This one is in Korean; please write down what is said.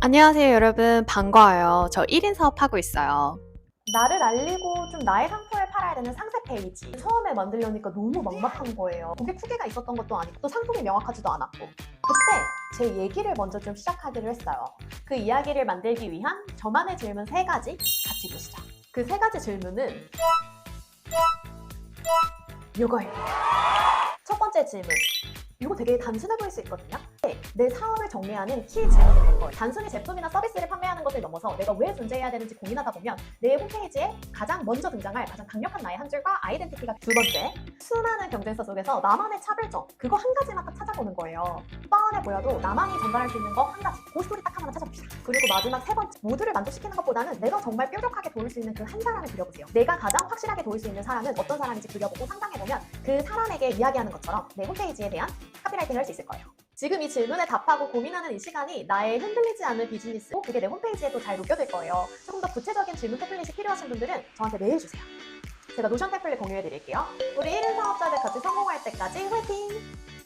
안녕하세요, 여러분. 반가워요. 저 1인 사업하고 있어요. 나를 알리고 좀 나의 상품을 팔아야 되는 상세 페이지. 처음에 만들려니까 너무 막막한 거예요. 고객 후기가 있었던 것도 아니고 또 상품이 명확하지도 않았고. 그때 제 얘기를 먼저 좀 시작하기로 했어요. 그 이야기를 만들기 위한 저만의 질문 세 가지 같이 보시죠. 그 세 가지 질문은 이거예요. 첫 번째 질문. 이거 되게 단순해 보일 수 있거든요. 네, 내 사업을 정리하는 키 질문이 될 거예요. 단순히 제품이나 서비스를 판매하는 것을 넘어서 내가 왜 존재해야 되는지 고민하다 보면 내 홈페이지에 가장 먼저 등장할 가장 강력한 나의 한 줄과 아이덴티티가 두 번째. 수많은 경쟁사 속에서 나만의 차별점 그거 한 가지만 딱 찾아보는 거예요. 뻔해 보여도 나만이 전달할 수 있는 거 한 가지. 그 스토리 딱 하나만 찾아봅시다. 그리고 마지막 세 번째. 모두를 만족시키는 것보다는 내가 정말 뾰족하게 도울 수 있는 그 한 사람을 그려보세요. 내가 가장 확실하게 도울 수 있는 사람은 어떤 사람인지 그려보고 상상해보면 그 사람에게 이야기하는 것처럼 내 홈페이지에 대한 카피라이팅을 할 수 있을 거예요. 지금 이 질문에 답하고 고민하는 이 시간이 나의 흔들리지 않는 비즈니스고 그게 내 홈페이지에도 잘 녹여질 거예요. 조금 더 구체적인 질문 템플릿이 필요하신 분들은 저한테 메일 주세요. 제가 노션 템플릿 공유해 드릴게요. 우리 1인 사업자들 같이 성공할 때까지 화이팅!